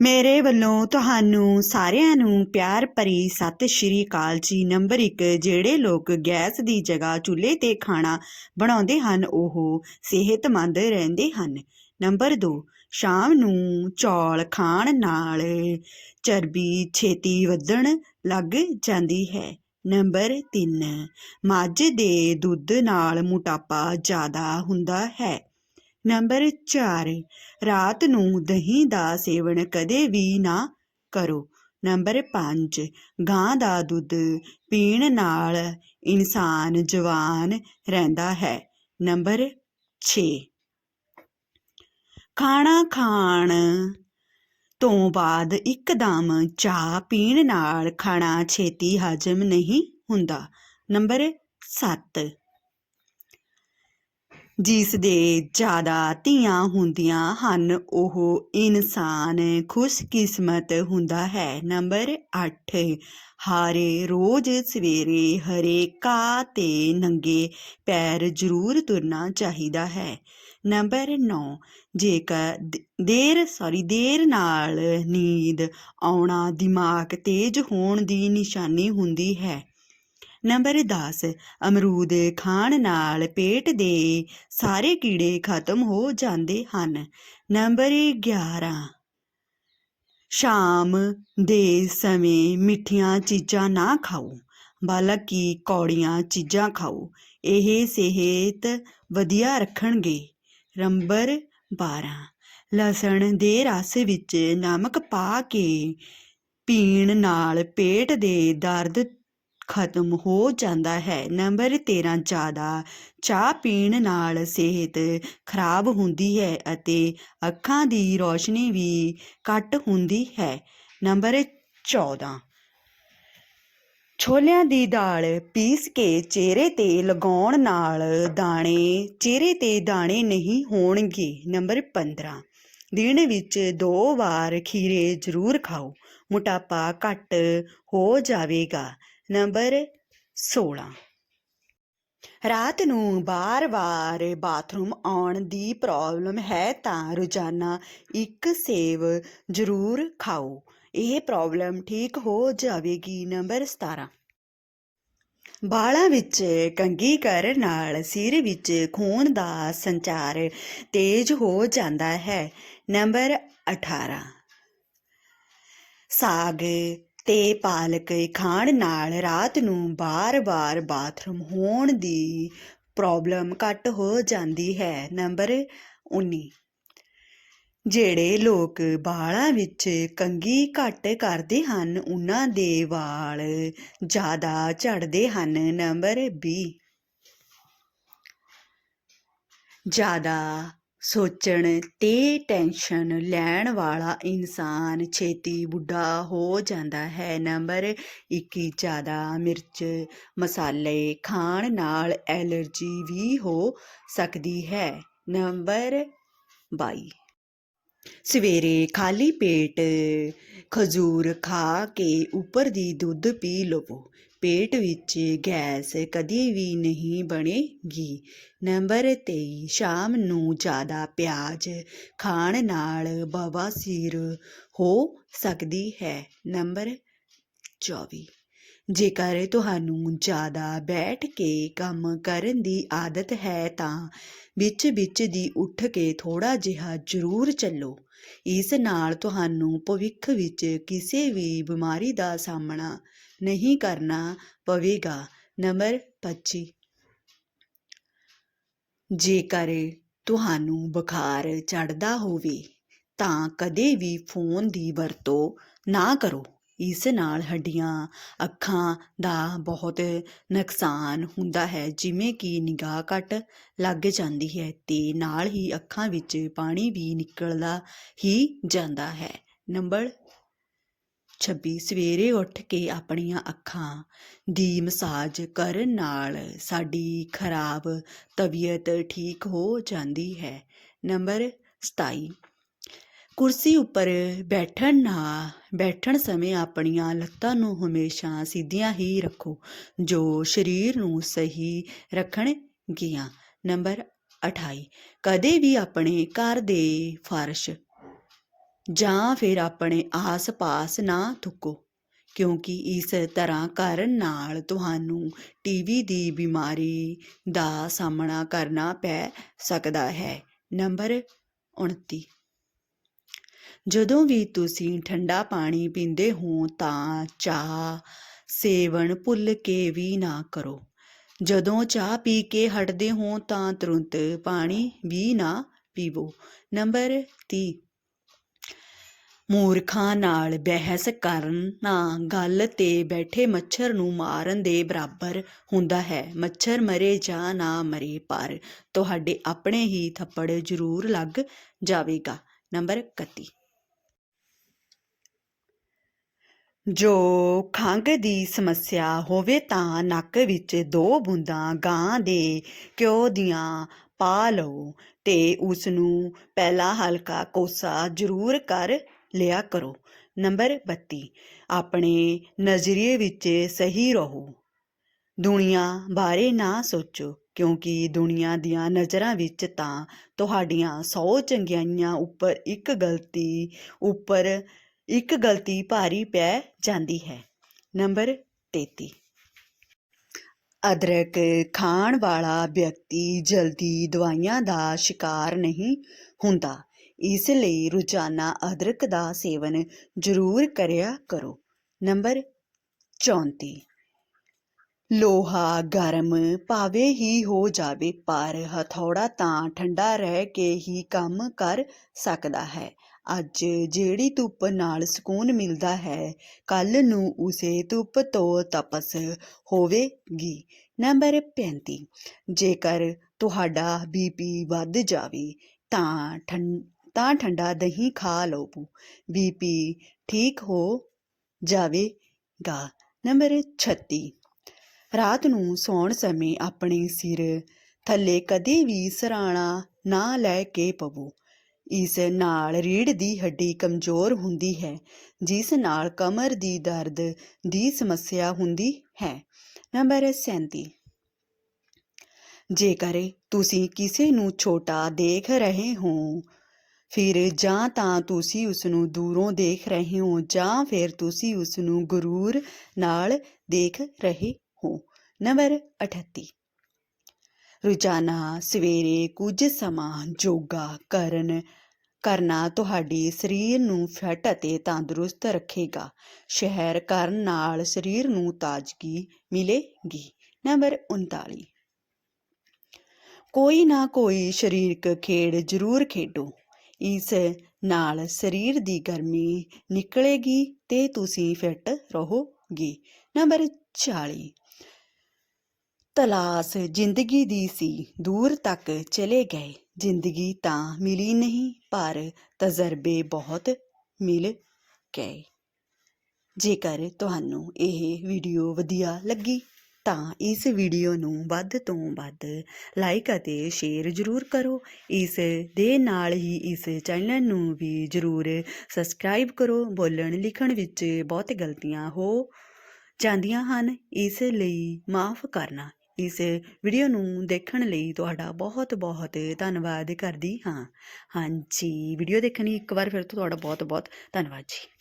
ਮੇਰੇ ਵੱਲੋਂ ਤੁਹਾਨੂੰ ਸਾਰਿਆਂ ਨੂੰ ਪਿਆਰ ਭਰੀ ਸਤਿ ਸ਼੍ਰੀ ਅਕਾਲ ਜੀ। ਨੰਬਰ 1 ਜਿਹੜੇ ਲੋਕ ਗੈਸ ਦੀ ਜਗ੍ਹਾ ਚੁੱਲ੍ਹੇ ਤੇ ਖਾਣਾ ਬਣਾਉਂਦੇ ਹਨ, ਉਹ ਸਿਹਤਮੰਦ ਰਹਿੰਦੇ ਹਨ। ਨੰਬਰ 2 ਸ਼ਾਮ ਨੂੰ ਚੌਲ ਖਾਣ ਨਾਲ ਚਰਬੀ ਛੇਤੀ ਵਧਣ ਲੱਗ ਜਾਂਦੀ ਹੈ। ਨੰਬਰ 3 ਮੱਝ ਦੇ ਦੁੱਧ ਨਾਲ ਮੋਟਾਪਾ ਜ਼ਿਆਦਾ ਹੁੰਦਾ ਹੈ। ਨੰਬਰ 4 ਰਾਤ ਨੂੰ ਦਹੀਂ ਦਾ ਸੇਵਨ ਕਦੇ ਵੀ ਨਾ ਕਰੋ। ਨੰਬਰ 5 ਗਾਂ ਦਾ ਦੁੱਧ ਪੀਣ ਨਾਲ ਇਨਸਾਨ ਜਵਾਨ ਰਹਿੰਦਾ ਹੈ। ਨੰਬਰ 6 ਖਾਣਾ ਖਾਣ ਤੋਂ ਬਾਅਦ ਇੱਕਦਮ ਚਾਹ ਪੀਣ ਨਾਲ ਖਾਣਾ ਛੇਤੀ ਹਜਮ ਨਹੀਂ ਹੁੰਦਾ। ਨੰਬਰ 7 ਜਿਸ ਦੇ ਜ਼ਿਆਦਾ ਧੀਆਂ ਹੁੰਦੀਆਂ ਹਨ, ਉਹ ਇਨਸਾਨ ਖੁਸ਼ਕਿਸਮਤ ਹੁੰਦਾ ਹੈ। ਨੰਬਰ 8 ਹਾਰੇ ਰੋਜ਼ ਸਵੇਰੇ ਹਰੇ ਘਾਹ ਤੇ ਨੰਗੇ ਪੈਰ ਜ਼ਰੂਰ ਤੁਰਨਾ ਚਾਹੀਦਾ ਹੈ। ਨੰਬਰ 9 ਜੇਕਰ ਦੇਰ, ਸੌਰੀ, ਦੇਰ ਨਾਲ ਨੀਂਦ ਆਉਣਾ ਦਿਮਾਗ ਤੇਜ਼ ਹੋਣ ਦੀ ਨਿਸ਼ਾਨੀ ਹੁੰਦੀ ਹੈ ਨੰਬਰ 10 ਅਮਰੂਦ ਖਾਣ ਨਾਲ ਪੇਟ ਦੇ ਸਾਰੇ ਕੀੜੇ ਖਤਮ ਹੋ ਜਾਂਦੇ ਹਨ। ਨੰਬਰ 11 ਸ਼ਾਮ ਦੇ ਸਮੇਂ ਮਿੱਠੀਆਂ ਚੀਜ਼ਾਂ ਨਾ ਖਾਓ, ਬਲਕਿ ਕੌੜੀਆਂ ਚੀਜ਼ਾਂ ਖਾਓ, ਇਹ ਸਿਹਤ ਵਧੀਆ ਰੱਖਣਗੇ। ਨੰਬਰ 12 ਲਸਣ ਦੇ ਰਸ ਵਿੱਚ ਨਮਕ ਪਾ ਕੇ ਪੀਣ ਨਾਲ ਪੇਟ ਦੇ ਦਰਦ ਖਤਮ ਹੋ ਜਾਂਦਾ ਹੈ। ਨੰਬਰ 13 ਜ਼ਿਆਦਾ ਚਾਹ ਪੀਣ ਨਾਲ ਸਿਹਤ ਖਰਾਬ ਹੁੰਦੀ ਹੈ ਅਤੇ ਅੱਖਾਂ ਦੀ ਰੋਸ਼ਨੀ ਵੀ ਘੱਟ ਹੁੰਦੀ ਹੈ। ਨੰਬਰ 14 ਛੋਲਿਆਂ ਦੀ ਦਾਲ ਪੀਸ ਕੇ ਚਿਹਰੇ ਤੇ ਲਗਾਉਣ ਨਾਲ ਦਾਣੇ, ਚਿਹਰੇ ਤੇ ਦਾਣੇ ਨਹੀਂ ਹੋਣਗੇ। ਨੰਬਰ 15 ਦਿਨ ਵਿੱਚ ਦੋ ਵਾਰ ਖੀਰੇ ਜ਼ਰੂਰ ਖਾਓ। ਮੋਟਾਪਾ ਘੱਟ ਹੋ ਜਾਵੇਗਾ। ਨੰਬਰ 16 ਰਾਤ ਨੂੰ ਬਾਰ-ਬਾਰ ਬਾਥਰੂਮ ਆਉਣ ਦੀ ਪ੍ਰੋਬਲਮ ਹੈ ਤਾਂ ਰੋਜ਼ਾਨਾ ਇੱਕ ਸੇਬ ਜ਼ਰੂਰ ਖਾਓ। ਇਹ ਪ੍ਰੋਬਲਮ ਠੀਕ ਹੋ ਜਾਵੇਗੀ। ਨੰਬਰ 17 ਬਾਲਾਂ ਵਿੱਚ ਕੰਘੀ ਕਰਨ ਨਾਲ ਸਿਰ ਵਿੱਚ ਖੂਨ ਦਾ ਸੰਚਾਰ ਤੇਜ਼ ਹੋ ਜਾਂਦਾ ਹੈ। ਨੰਬਰ 18 ਸਾਗ ਤੇ ਪਾਲਕ ਖਾਣ ਨਾਲ ਰਾਤ ਨੂੰ ਬਾਰ-ਬਾਰ ਬਾਥਰੂਮ ਹੋਣ ਦੀ ਪ੍ਰੋਬਲਮ ਘੱਟ ਹੋ ਜਾਂਦੀ ਹੈ। ਨੰਬਰ 19 ਜਿਹੜੇ ਲੋਕ ਵਾਲਾਂ ਵਿੱਚ ਕੰਘੀ ਘੱਟ ਕਰਦੇ ਹਨ, ਉਹਨਾਂ ਦੇ ਵਾਲ ਜ਼ਿਆਦਾ ਝੜਦੇ ਹਨ। ਨੰਬਰ 20 ਜ਼ਿਆਦਾ ਸੋਚਣ ਤੇ ਟੈਨਸ਼ਨ ਲੈਣ ਵਾਲਾ ਇਨਸਾਨ ਛੇਤੀ ਬੁੱਢਾ ਹੋ ਜਾਂਦਾ ਹੈ। ਨੰਬਰ 21 ਜ਼ਿਆਦਾ ਮਿਰਚ ਮਸਾਲੇ ਖਾਣ ਨਾਲ ਐਲਰਜੀ ਵੀ ਹੋ ਸਕਦੀ ਹੈ। ਨੰਬਰ 22 ਸਵੇਰੇ ਖਾਲੀ ਪੇਟ ਖਜੂਰ ਖਾ ਕੇ ਉੱਪਰ ਦੀ ਦੁੱਧ ਪੀ ਲਵੋ। ਪੇਟ ਵਿੱਚ ਗੈਸ ਕਦੀ ਵੀ ਨਹੀਂ ਬਣੇਗੀ। ਨੰਬਰ 23 ਸ਼ਾਮ ਨੂੰ ਜ਼ਿਆਦਾ ਪਿਆਜ਼ ਖਾਣ ਨਾਲ ਬਵਾਸੀਰ ਹੋ ਸਕਦੀ ਹੈ। ਨੰਬਰ 24 ਜੇਕਰ ਤੁਹਾਨੂੰ ਜ਼ਿਆਦਾ ਬੈਠ ਕੇ ਕੰਮ ਕਰਨ ਦੀ ਆਦਤ ਹੈ ਤਾਂ ਵਿੱਚ ਵਿੱਚ ਦੀ ਉੱਠ ਕੇ ਥੋੜਾ ਜਿਹਾ ਜ਼ਰੂਰ ਚੱਲੋ। ਇਸ ਨਾਲ ਤੁਹਾਨੂੰ ਭਵਿੱਖ ਵਿੱਚ ਕਿਸੇ ਵੀ ਬਿਮਾਰੀ ਦਾ ਸਾਹਮਣਾ ਨਹੀਂ ਕਰਨਾ ਪਵੇਗਾ। ਨੰਬਰ 25 ਜੇਕਰ ਤੁਹਾਨੂੰ ਬੁਖਾਰ ਚੜਦਾ ਹੋਵੇ ਤਾਂ ਕਦੇ ਵੀ ਫੋਨ ਦੀ ਵਰਤੋਂ ਨਾ ਕਰੋ। ਇਸ ਨਾਲ ਹੱਡੀਆਂ, ਅੱਖਾਂ ਦਾ ਬਹੁਤ ਨੁਕਸਾਨ ਹੁੰਦਾ ਹੈ, ਜਿਵੇਂ ਕਿ ਨਿਗਾਹ ਘੱਟ ਲੱਗ ਜਾਂਦੀ ਹੈ ਤੇ ਨਾਲ ਹੀ ਅੱਖਾਂ ਵਿੱਚ ਪਾਣੀ ਵੀ ਨਿਕਲਦਾ ਹੀ ਜਾਂਦਾ ਹੈ। ਨੰਬਰ 26 ਸਵੇਰੇ ਉੱਠ ਕੇ ਆਪਣੀਆਂ ਅੱਖਾਂ ਦੀ ਮਸਾਜ ਕਰਨ ਨਾਲ ਸਾਡੀ ਖਰਾਬ ਤਬੀਅਤ ਠੀਕ ਹੋ ਜਾਂਦੀ ਹੈ। ਨੰਬਰ 27 ਕੁਰਸੀ ਉੱਪਰ ਬੈਠਣ ਨਾ, ਬੈਠਣ ਸਮੇਂ ਆਪਣੀਆਂ ਲੱਤਾਂ ਨੂੰ ਹਮੇਸ਼ਾ ਸਿੱਧੀਆਂ ਹੀ ਰੱਖੋ, ਜੋ ਸਰੀਰ ਨੂੰ ਸਹੀ ਰੱਖਣਗੀਆਂ। ਨੰਬਰ 28 ਕਦੇ ਵੀ ਆਪਣੇ ਘਰ ਦੇ ਫਰਸ਼ ਜਾਂ ਫਿਰ ਆਪਣੇ ਆਸ-ਪਾਸ ਨਾ ਥੁੱਕੋ, ਕਿਉਂਕਿ ਇਸ ਤਰ੍ਹਾਂ ਕਰਨ ਨਾਲ ਤੁਹਾਨੂੰ ਟੀਵੀ ਦੀ ਬਿਮਾਰੀ ਦਾ ਸਾਹਮਣਾ ਕਰਨਾ ਪੈ ਸਕਦਾ ਹੈ। ਨੰਬਰ 29 ਜਦੋਂ ਵੀ ਤੁਸੀਂ ਠੰਡਾ ਪਾਣੀ ਪੀਂਦੇ ਹੋ ਤਾਂ ਚਾਹ ਸੇਵਨ ਭੁੱਲ ਕੇ ਵੀ ਨਾ ਕਰੋ। ਜਦੋਂ ਚਾਹ ਪੀ ਕੇ ਹਟਦੇ ਹੋ ਤਾਂ ਤੁਰੰਤ ਪਾਣੀ ਵੀ ਨਾ ਪੀਵੋ। ਨੰਬਰ 30 ਮੂਰਖਾਂ ਨਾਲ ਬਹਿਸ ਕਰਨ ਕਰਨਾ ਗੱਲ ਤੇ ਬੈਠੇ ਮੱਛਰ ਨੂੰ ਮਾਰਨ ਦੇ ਬਰਾਬਰ ਹੁੰਦਾ ਹੈ। ਮੱਛਰ ਮਰੇ ਜਾਂ ਨਾ ਮਰੇ, ਪਰ ਤੁਹਾਡੇ ਆਪਣੇ ਹੀ ਥੱਪੜ ਜ਼ਰੂਰ ਲੱਗ ਜਾਵੇਗਾ। ਨੰਬਰ 31 ਜੋ ਖੰਘ ਦੀ ਸਮੱਸਿਆ ਹੋਵੇ ਤਾਂ ਨੱਕ ਵਿੱਚ ਦੋ ਬੂੰਦਾਂ ਗਾਂ ਦੇ ਘਿਓ ਦੀਆਂ ਪਾ ਲਓ ਤੇ ਉਸ ਨੂੰ ਪਹਿਲਾਂ ਹਲਕਾ ਕੋਸਾ ਜ਼ਰੂਰ ਕਰ ਲਿਆ ਕਰੋ। ਨੰਬਰ 32 ਆਪਣੇ ਨਜ਼ਰੀਏ ਵਿੱਚ ਸਹੀ ਰਹੋ। ਦੁਨੀਆ ਬਾਰੇ ਨਾ ਸੋਚੋ, ਕਿਉਂਕਿ ਦੁਨੀਆ ਦੀਆਂ ਨਜ਼ਰਾਂ ਵਿੱਚ ਤਾਂ ਤੁਹਾਡੀਆਂ 100 ਚੰਗਿਆਈਆਂ ਉੱਪਰ ਇੱਕ ਗਲਤੀ ਉੱਪਰ ਇੱਕ ਗਲਤੀ ਭਾਰੀ ਪੈ ਜਾਂਦੀ ਹੈ। ਨੰਬਰ 33 ਅਦਰਕ ਖਾਣ ਵਾਲਾ ਵਿਅਕਤੀ ਜਲਦੀ ਦਵਾਈਆਂ ਦਾ ਸ਼ਿਕਾਰ ਨਹੀਂ ਹੁੰਦਾ। ਇਸ ਲਈ ਰੋਜ਼ਾਨਾ ਅਦਰਕ ਦਾ ਸੇਵਨ ਜ਼ਰੂਰ ਕਰਿਆ ਕਰੋ। ਨੰਬਰ 34 ਲੋਹਾ ਗਰਮ ਭਾਵੇਂ ਹੀ ਹੋ ਜਾਵੇ, ਪਰ ਹਥੌੜਾ ਤਾਂ ਠੰਡਾ ਰਹਿ ਕੇ ਹੀ ਕੰਮ ਕਰ ਸਕਦਾ ਹੈ। ਅੱਜ ਜਿਹੜੀ ਧੁੱਪ ਨਾਲ ਸਕੂਨ ਮਿਲਦਾ ਹੈ ਕੱਲ ਨੂੰ ਉਸੇ ਧੁੱਪ ਤੋਂ ਤਪਸ ਹੋਵੇਗੀ। ਨੰਬਰ 35 ਜੇਕਰ ਤੁਹਾਡਾ ਬੀਪੀ ਵੱਧ ਜਾਵੇ, ਤਾਂ ਠੰ, ਤਾਂ ਠੰਡਾ ਦਹੀਂ ਖਾ ਲਓ ਬੀਪੀ ਠੀਕ ਹੋ ਜਾਵੇਗਾ। ਨੰਬਰ 36 ਰਾਤ ਨੂੰ ਸੌਣ ਸਮੇਂ ਆਪਣੇ ਸਿਰ ਥੱਲੇ ਕਦੇ ਵੀ ਸਰਾਣਾ ਨਾ ਲੈ ਕੇ ਪਵੋ। ਇਸ ਨਾਲ ਰੀੜ੍ਹ ਦੀ ਹੱਡੀ ਕਮਜ਼ੋਰ ਹੁੰਦੀ ਹੈ, ਜਿਸ ਨਾਲ ਕਮਰ ਦੀ ਦਰਦ ਦੀ ਸਮੱਸਿਆ ਹੁੰਦੀ ਹੈ। ਨੰਬਰ 37 ਜੇਕਰ ਤੁਸੀਂ ਕਿਸੇ ਨੂੰ ਛੋਟਾ ਦੇਖ ਰਹੇ ਹੋ, ਫਿਰ ਜਾਂ ਤਾਂ ਤੁਸੀਂ ਉਸ ਨੂੰ ਦੂਰੋਂ ਦੇਖ ਰਹੇ ਹੋ ਜਾਂ ਫਿਰ ਤੁਸੀਂ ਉਸ ਨੂੰ ਗਰੂਰ ਨਾਲ ਦੇਖ ਰਹੇ ਹੋ। ਨੰਬਰ 38 ਰੋਜ਼ਾਨਾ ਸਵੇਰੇ ਕੁਝ ਸਮਾਂ ਯੋਗਾ ਕਰਨ, ਕਰਨਾ ਤੁਹਾਡੇ ਸਰੀਰ ਨੂੰ ਫਿੱਟ ਅਤੇ ਤੰਦਰੁਸਤ ਰੱਖੇਗਾ। ਸ਼ਹਿਰ ਕਰਨ ਨਾਲ ਸਰੀਰ ਨੂੰ ਤਾਜ਼ਗੀ ਮਿਲੇਗੀ। ਨੰਬਰ 39 ਕੋਈ ਨਾ ਕੋਈ ਸਰੀਰਕ ਖੇਡ ਜ਼ਰੂਰ ਖੇਡੋ। ਇਸ ਨਾਲ ਸਰੀਰ ਦੀ ਗਰਮੀ ਨਿਕਲੇਗੀ ਤੇ ਤੁਸੀਂ ਫਿੱਟ ਰਹੋਗੇ। ਨੰਬਰ 40 ਤਲਾਸ਼ ਜ਼ਿੰਦਗੀ ਦੀ ਸੀ, ਦੂਰ ਤੱਕ ਚਲੇ ਗਏ। ਜ਼ਿੰਦਗੀ ਤਾਂ ਮਿਲੀ ਨਹੀਂ, ਪਰ ਤਜਰਬੇ ਬਹੁਤ ਮਿਲ ਗਏ। ਜੇਕਰ ਤੁਹਾਨੂੰ ਇਹ ਵੀਡੀਓ ਵਧੀਆ ਲੱਗੀ, ਤਾਂ ਇਸ ਵੀਡੀਓ ਨੂੰ ਵੱਧ ਤੋਂ ਵੱਧ ਲਾਈਕ ਅਤੇ ਸ਼ੇਅਰ ਜ਼ਰੂਰ ਕਰੋ। ਇਸ ਦੇ ਨਾਲ ਹੀ ਇਸ ਚੈਨਲ ਨੂੰ ਵੀ ਜ਼ਰੂਰ ਸਬਸਕ੍ਰਾਈਬ ਕਰੋ। ਬੋਲਣ ਲਿਖਣ ਵਿੱਚ ਬਹੁਤ ਗਲਤੀਆਂ ਹੋ ਜਾਂਦੀਆਂ ਹਨ। ਇਸ ਲਈ ਮਾਫ ਕਰਨਾ। ਇਸ ਵੀਡੀਓ ਨੂੰ ਦੇਖਣ ਲਈ ਤੁਹਾਡਾ ਬਹੁਤ ਬਹੁਤ ਧੰਨਵਾਦ ਕਰਦੀ ਹਾਂ। ਹਾਂਜੀ ਵੀਡੀਓ ਦੇਖਣ ਲਈ ਇੱਕ ਵਾਰ ਫਿਰ ਤੋਂ ਤੁਹਾਡਾ ਬਹੁਤ ਬਹੁਤ ਧੰਨਵਾਦ ਜੀ।